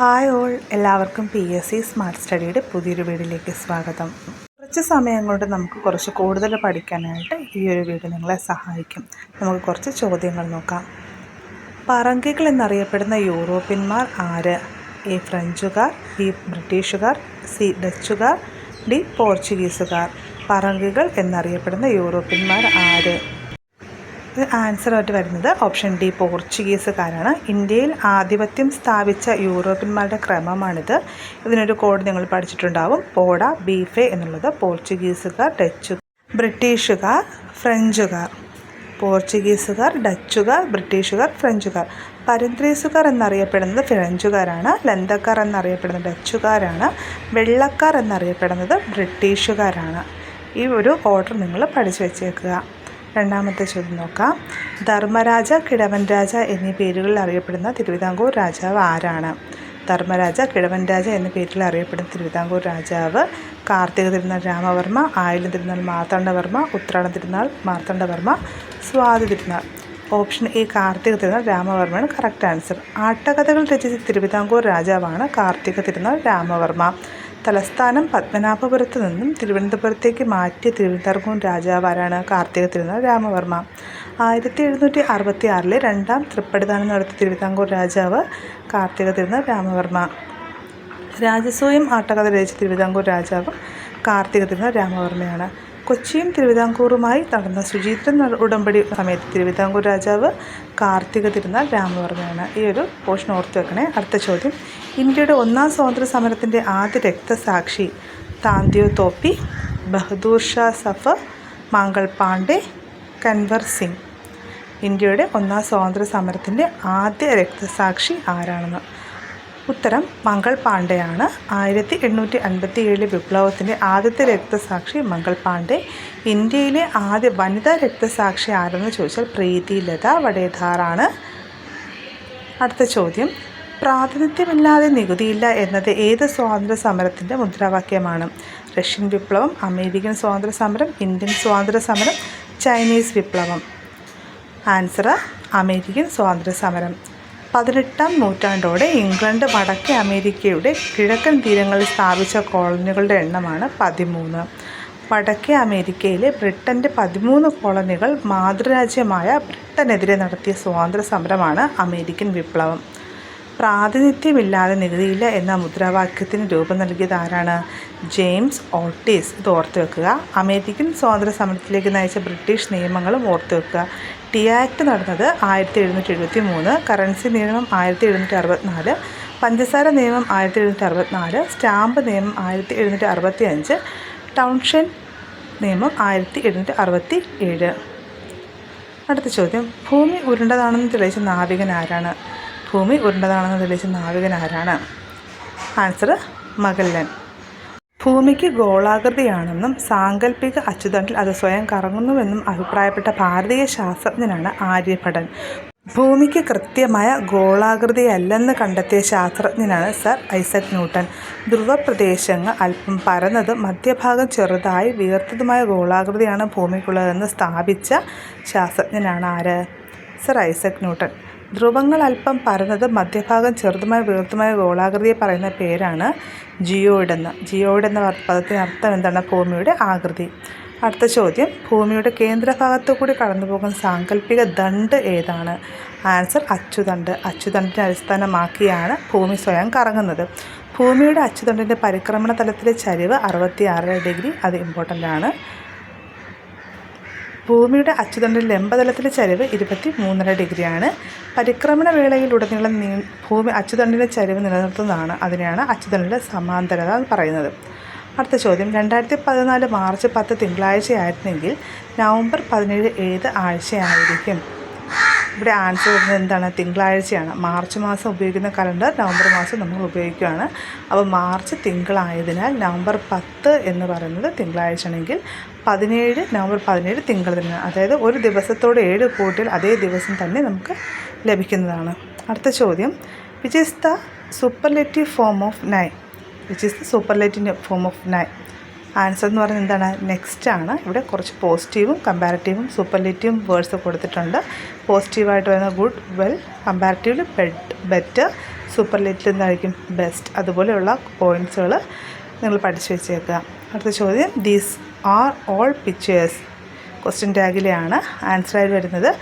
Hi all എല്ലാവർക്കും P S C smart സ്റ്റഡിയുടെ പുതിയൊരു വീഡിയോയിലേക്ക് സ്വാഗതം. കുറച്ച് സമയം കൊണ്ട് നമുക്ക് കുറച്ച് കൂടുതൽ പഠിക്കാനായിട്ട് ഈ ഒരു വീഡിയോ നിങ്ങളെ സഹായിക്കും. നമുക്ക് കുറച്ച് ചോദ്യങ്ങൾ നോക്കാം. പറങ്കികൾ എന്നറിയപ്പെടുന്ന യൂറോപ്യന്മാർ ആര്? എ ഫ്രഞ്ചുകാർ ബി ബ്രിട്ടീഷുകാർ സി ഡച്ചുകാർ ഡി പോർച്ചുഗീസുകാർ. പറങ്കികൾ എന്നറിയപ്പെടുന്ന യൂറോപ്യന്മാർ ആര്? ഇത് ആൻസറായിട്ട് വരുന്നത് ഓപ്ഷൻ ഡി പോർച്ചുഗീസുകാരാണ്. ഇന്ത്യയിൽ ആധിപത്യം സ്ഥാപിച്ച യൂറോപ്യന്മാരുടെ ക്രമമാണിത്. ഇതിനൊരു കോഡ് നിങ്ങൾ പഠിച്ചിട്ടുണ്ടാവും. പോഡ ബീഫെ എന്നുള്ളത് പോർച്ചുഗീസുകാർ ഡച്ചു ബ്രിട്ടീഷുകാർ ഫ്രഞ്ചുകാർ. പോർച്ചുഗീസുകാർ ഡച്ചുകാർ ബ്രിട്ടീഷുകാർ ഫ്രഞ്ചുകാർ. പരന്ത്രീസുകാർ എന്നറിയപ്പെടുന്നത് ഫ്രഞ്ചുകാരാണ്. ലന്തക്കാർ എന്നറിയപ്പെടുന്നത് ഡച്ചുകാരാണ്. വെള്ളക്കാർ എന്നറിയപ്പെടുന്നത് ബ്രിട്ടീഷുകാരാണ്. ഈ ഒരു ഓർഡർ നിങ്ങൾ പഠിച്ചു വെച്ചേക്കുക. രണ്ടാമത്തെ ചോദ്യം നോക്കാം. ധർമ്മരാജ കിഴവൻ രാജ എന്നീ പേരുകളിൽ അറിയപ്പെടുന്ന തിരുവിതാംകൂർ രാജാവ് ആരാണ്? ധർമ്മരാജ കിഴവൻ രാജ എന്ന പേരിൽ അറിയപ്പെടുന്ന തിരുവിതാംകൂർ രാജാവ് കാർത്തിക തിരുനാൾ രാമവർമ്മ ആയില്യം തിരുനാൾ മാർത്താണ്ഡവർമ്മ ഉത്രാടം തിരുനാൾ Marthanda Varma Swathi Thirunal. Option A Karthika Thirunal രാമവർമ്മയാണ് correct answer. ആട്ടകഥകൾ രചിച്ച തിരുവിതാംകൂർ രാജാവാണ് കാർത്തിക തിരുനാൾ രാമവർമ്മ. തലസ്ഥാനം പത്മനാഭപുരത്ത് നിന്നും തിരുവനന്തപുരത്തേക്ക് മാറ്റിയ തിരുവിതാംകൂർ രാജാവാരാണ് കാർത്തിക തിരുനാൾ രാമവർമ്മ. ആയിരത്തി എഴുന്നൂറ്റി അറുപത്തി ആറിലെ രണ്ടാം തൃപ്പടിദാനം നടത്തിയ തിരുവിതാംകൂർ രാജാവ് കാർത്തിക തിരുനാൾ രാമവർമ്മ. രാജസൂയം ആട്ടകഥ രചിച്ച തിരുവിതാംകൂർ രാജാവ് കാർത്തിക തിരുനാൾ രാമവർമ്മയാണ്. കൊച്ചിയും തിരുവിതാംകൂറുമായി നടന്ന ശുചീന്ദ്രൻ ഉടമ്പടി സമയത്ത് തിരുവിതാംകൂർ രാജാവ് കാർത്തിക തിരുനാൾ രാമവർമ്മയാണ്. ഈ ഒരു പോഷൻ ഓർത്ത് വെക്കണേ. അടുത്ത ചോദ്യം. ഇന്ത്യയുടെ ഒന്നാം സ്വാതന്ത്ര്യ സമരത്തിന്റെ ആദ്യ രക്തസാക്ഷി താന്തിയോ തോപ്പി ബഹദൂർ ഷാ സഫർ മാങ്കൾ പാണ്ഡെ കൻവർ സിംഗ്. ഇന്ത്യയുടെ ഒന്നാം സ്വാതന്ത്ര്യ സമരത്തിന്റെ ആദ്യ രക്തസാക്ഷി ആരാണെന്ന്. ഉത്തരം മംഗൾ പാണ്ഡെയാണ്. ആയിരത്തി എണ്ണൂറ്റി അൻപത്തി ഏഴിലെ വിപ്ലവത്തിന്റെ ആദ്യത്തെ രക്തസാക്ഷി മംഗൾ പാണ്ഡെ. ഇന്ത്യയിലെ ആദ്യ വനിതാ രക്തസാക്ഷി ആരെന്ന് ചോദിച്ചാൽ പ്രീതി ലത വടേധാറാണ്. അടുത്ത ചോദ്യം. പ്രാതിനിധ്യമില്ലാതെ നികുതിയില്ല എന്നത് ഏത് സ്വാതന്ത്ര്യ സമരത്തിന്റെ മുദ്രാവാക്യമാണ്? റഷ്യൻ വിപ്ലവം അമേരിക്കൻ സ്വാതന്ത്ര്യ സമരം ഇന്ത്യൻ സ്വാതന്ത്ര്യ സമരം ചൈനീസ് വിപ്ലവം. ആൻസർ അമേരിക്കൻ സ്വാതന്ത്ര്യ സമരം. പതിനെട്ടാം നൂറ്റാണ്ടോടെ ഇംഗ്ലണ്ട് വടക്കേ അമേരിക്കയുടെ കിഴക്കൻ തീരങ്ങളിൽ സ്ഥാപിച്ച കോളനികളുടെ എണ്ണമാണ് പതിമൂന്ന്. വടക്കേ അമേരിക്കയിലെ ബ്രിട്ടന്റെ പതിമൂന്ന് കോളനികൾ മാതൃരാജ്യമായ ബ്രിട്ടനെതിരെ നടത്തിയ സ്വാതന്ത്ര്യ സമരമാണ് അമേരിക്കൻ വിപ്ലവം. പ്രാതിനിധ്യമില്ലാതെ നികുതിയില്ല എന്ന മുദ്രാവാക്യത്തിന് രൂപം നൽകിയത് ആരാണ്? ജെയിംസ് ഓട്ടീസ് ഇത് ഓർത്തു വെക്കുക അമേരിക്കൻ സ്വാതന്ത്ര്യ സമരത്തിലേക്ക് നയിച്ച ബ്രിട്ടീഷ് നിയമങ്ങളും ഓർത്തു വെക്കുക ടി ആക്ട് നടന്നത് ആയിരത്തി എഴുന്നൂറ്റി എഴുപത്തി മൂന്ന് കറൻസി നിയമം ആയിരത്തി എഴുന്നൂറ്റി അറുപത്തിനാല് പഞ്ചസാര നിയമം ആയിരത്തി എഴുന്നൂറ്റി അറുപത്തിനാല് സ്റ്റാമ്പ് നിയമം ആയിരത്തി എഴുന്നൂറ്റി അറുപത്തി അഞ്ച് ടൗൺഷൻ നിയമം ആയിരത്തി എഴുന്നൂറ്റി അറുപത്തി ഏഴ് അടുത്ത ചോദ്യം. ഭൂമി ഉരുണ്ടതാണെന്ന് തെളിയിച്ച നാവികൻ ആരാണ്? ഭൂമി ഉരുണ്ടതാണെന്ന് തെളിയിച്ച നാവികൻ ആരാണ്? ആൻസർ മഗല്ലൻ ഭൂമിക്ക് ഗോളാകൃതിയാണെന്നും സാങ്കല്പിക അച്ചുതണ്ടിൽ അത് സ്വയം കറങ്ങുന്നുവെന്നും അഭിപ്രായപ്പെട്ട ഭാരതീയ ശാസ്ത്രജ്ഞനാണ് ആര്യഭടൻ. ഭൂമിക്ക് കൃത്യമായ ഗോളാകൃതിയല്ലെന്ന് കണ്ടെത്തിയ ശാസ്ത്രജ്ഞനാണ് സർ ഐസക് ന്യൂട്ടൺ. ധ്രുവപ്രദേശങ്ങൾ അല്പം പരന്നതും മധ്യഭാഗം ചെറുതായി വീർത്തതുമായ ഗോളാകൃതിയാണ് ഭൂമിക്കുള്ളതെന്ന് സ്ഥാപിച്ച ശാസ്ത്രജ്ഞനാണ് ആര്? Sir Isaac Newton. ധ്രുവങ്ങൾ അല്പം പരന്നത് മധ്യഭാഗം ചെറുതുമായ വീർത്തുമായ ഗോളാകൃതിയെ പറയുന്ന പേരാണ് ജിയോയിഡ് എന്ന്. ജിയോയിഡ് എന്ന പദത്തിന് അർത്ഥം എന്താണ്? ഭൂമിയുടെ ആകൃതി. അടുത്ത ചോദ്യം. ഭൂമിയുടെ കേന്ദ്രഭാഗത്തു കൂടി കടന്നുപോകുന്ന സാങ്കല്പിക ദണ്ട് ഏതാണ്? ആൻസർ അച്ചുതണ്ട് അച്ചുതണ്ടിനെ അടിസ്ഥാനമാക്കിയാണ് ഭൂമി സ്വയം കറങ്ങുന്നത്. ഭൂമിയുടെ അച്ചുതണ്ടിന്റെ പരിക്രമണ തലത്തിലെ ചരിവ് അറുപത്തി ആറര ഡിഗ്രി. അത് ഇമ്പോർട്ടന്റ് ആണ്. ഭൂമിയുടെ അച്ചുതണ്ടിൽ ലംബതലത്തിലെ ചരിവ് ഇരുപത്തി മൂന്നര ഡിഗ്രിയാണ്. പരിക്രമണ വേളയിലുടനീളം നീ ഭൂമി അച്ചുതണ്ടിന്റെ ചരിവ് നിലനിർത്തുന്നതാണ്. അതിനെയാണ് അച്ചുതണ്ടിന്റെ സമാന്തരത എന്ന് പറയുന്നത്. അടുത്ത ചോദ്യം. രണ്ടായിരത്തി പതിനാല് മാർച്ച് പത്ത് തിങ്കളാഴ്ചയായിരുന്നെങ്കിൽ നവംബർ പതിനേഴ് ഏത് ആഴ്ചയായിരിക്കും? ഇവിടെ ആൻസർ വരുന്നത് എന്താണ്? തിങ്കളാഴ്ചയാണ്. മാർച്ച് മാസം ഉപയോഗിക്കുന്ന കലണ്ടർ നവംബർ മാസം നമ്മൾ ഉപയോഗിക്കുകയാണ്. അപ്പോൾ മാർച്ച് തിങ്കളായതിനാൽ നവംബർ പത്ത് എന്ന് പറയുന്നത് തിങ്കളാഴ്ചയാണെങ്കിൽ പതിനേഴ് നവംബർ പതിനേഴ് തിങ്കൾ തന്നെയാണ് അതായത് ഒരു ദിവസത്തോടെ ഏഴ് കൂട്ടിൽ അതേ ദിവസം തന്നെ നമുക്ക് ലഭിക്കുന്നതാണ്. അടുത്ത ചോദ്യം. Which is superlative form of nine which is superlative form of nine answer എന്ന് പറയുന്നത് എന്താണ്? നെക്സ്റ്റ് ആണ്. ഇവിടെ കുറച്ച് പോസിറ്റീവും കമ്പാരറ്റീവും സൂപ്പർലേറ്റീവും വേർഡ്സ് കൊടുത്തിട്ടുണ്ട്. പോസിറ്റീവായിട്ട് വരുന്ന good well comparatively bad better superlative എന്തായിരിക്കും ബെസ്റ്റ് അതുപോലെയുള്ള പോയിന്റ്സുകൾ നിങ്ങൾ പഠിച്ചു വെച്ചേക്കുക. അടുത്ത ചോദ്യം these are all pictures question ടാഗിലെയാണ് ആൻസറായി വരുന്നത്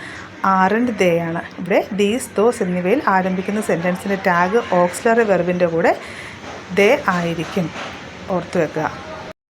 ആർ ആൻഡ് ദേ ആണ്. ഇവിടെ ദീസ് ദോസ് എന്നിവയിൽ ആരംഭിക്കുന്ന സെന്റൻസിന്റെ ടാഗ് ഓക്സിലറി വെർബിന്റെ കൂടെ ദേ ആയിരിക്കും. ഓർത്ത് വെക്കുക.